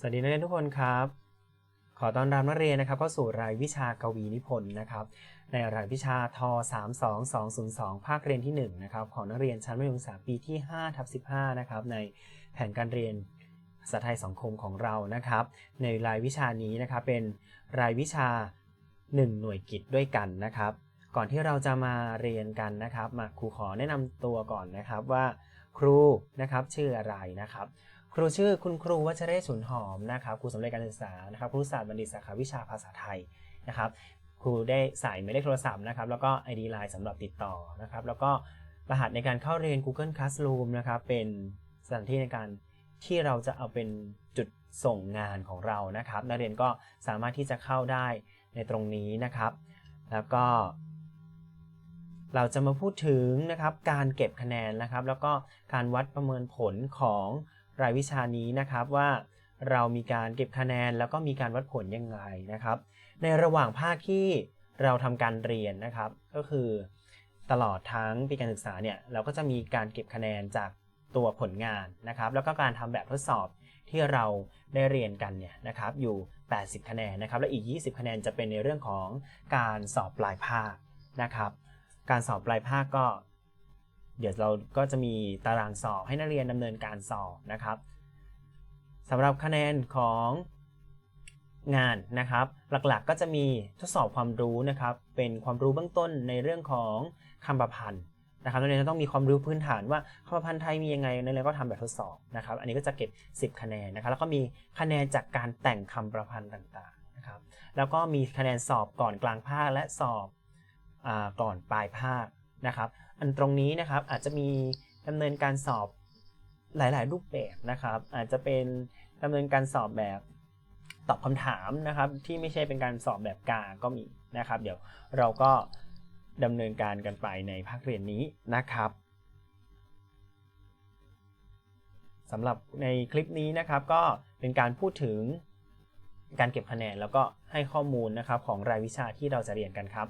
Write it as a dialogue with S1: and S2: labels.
S1: สวัสดีนักเรียนทุกคนครับ ขอต้อนรับนักเรียนนะครับเข้าสู่รายวิชากวีนิพนธ์นะครับ ในรายวิชาท32202 ภาคเรียนที่1นะครับของนักเรียนชั้นมัธยมศึกษาปีที่5ทับ15นะครับในแผนการเรียนภาษาไทยสังคมของเรานะครับ ในรายวิชานี้นะครับเป็นรายวิชา 1 หน่วยกิจด้วยกันนะครับ ก่อนที่เราจะมาเรียนกันนะครับ มาครูขอแนะนำตัวก่อนนะครับว่าครูนะครับชื่ออะไรนะครับ ครูชื่อคุณครูวัชเรศสุนหอมนะครับครูสำเร็จการศึกษานะครับครูศาสตร์บัณฑิตสาขาวิชาภาษาไทยนะครับครูได้ใส่หมายเลขโทรศัพท์นะครับแล้วก็ ID Line สำหรับติดต่อนะครับแล้วก็รหัสในการเข้าเรียน Google Classroom นะครับเป็นสถานที่ในการที่เราจะเอาเป็นจุดส่งงานของเรานะครับ นักเรียนก็สามารถที่จะเข้าได้ในตรงนี้นะครับ แล้วก็ เราจะมาพูดถึงนะครับการเก็บคะแนนนะครับ แล้วก็การวัดประเมินผลของ รายวิชานี้นะครับว่าเรามีการเก็บคะแนนแล้วก็มีการวัดผลยังไงนะครับ ในระหว่างภาคที่เราทำการเรียนนะครับ ก็คือตลอดทั้งปีการศึกษาเนี่ยเราก็จะมีการเก็บคะแนนจากตัวผลงานนะครับ แล้วก็การทำแบบทดสอบที่เราได้เรียนกันเนี่ยนะครับอยู่ 80 คะแนนนะครับและอีก 20 คะแนนจะเป็นในเรื่องของการสอบปลายภาคนะครับ การสอบปลายภาคก็ เดี๋ยวเราก็จะมีตารางสอบให้นักเรียนดำเนินการสอบนะครับสำหรับคะแนนของงานนะครับ หลักๆก็จะมีทดสอบความรู้นะครับ เป็นความรู้เบื้องต้นในเรื่องของคำประพันธ์นะครับนักเรียนจะต้องมีความรู้พื้นฐานว่าคำประพันธ์ไทยมียังไงนักเรียนก็ทำแบบทดสอบนะครับ อันนี้ก็จะเก็บ 10 คะแนนนะครับ แล้วก็มีคะแนนจากการแต่งคำประพันธ์ต่างๆนะครับ แล้วก็มีคะแนนสอบก่อนกลางภาคและสอบอก่อนปลายภาค นะครับ อันตรงนี้นะครับอาจจะมีดำเนินการสอบหลาย ๆ รูปแบบนะครับ อาจจะเป็นดำเนินการสอบแบบตอบคำถามนะครับที่ไม่ใช่เป็นการสอบแบบกาก็มีนะครับ เดี๋ยวเราก็ดำเนินการกันไปในภาคเรียนนี้นะครับสำหรับในคลิปนี้นะครับก็เป็นการพูดถึงการเก็บคะแนนแล้วก็ให้ข้อมูลนะครับของรายวิชาที่เราจะเรียนกันครับ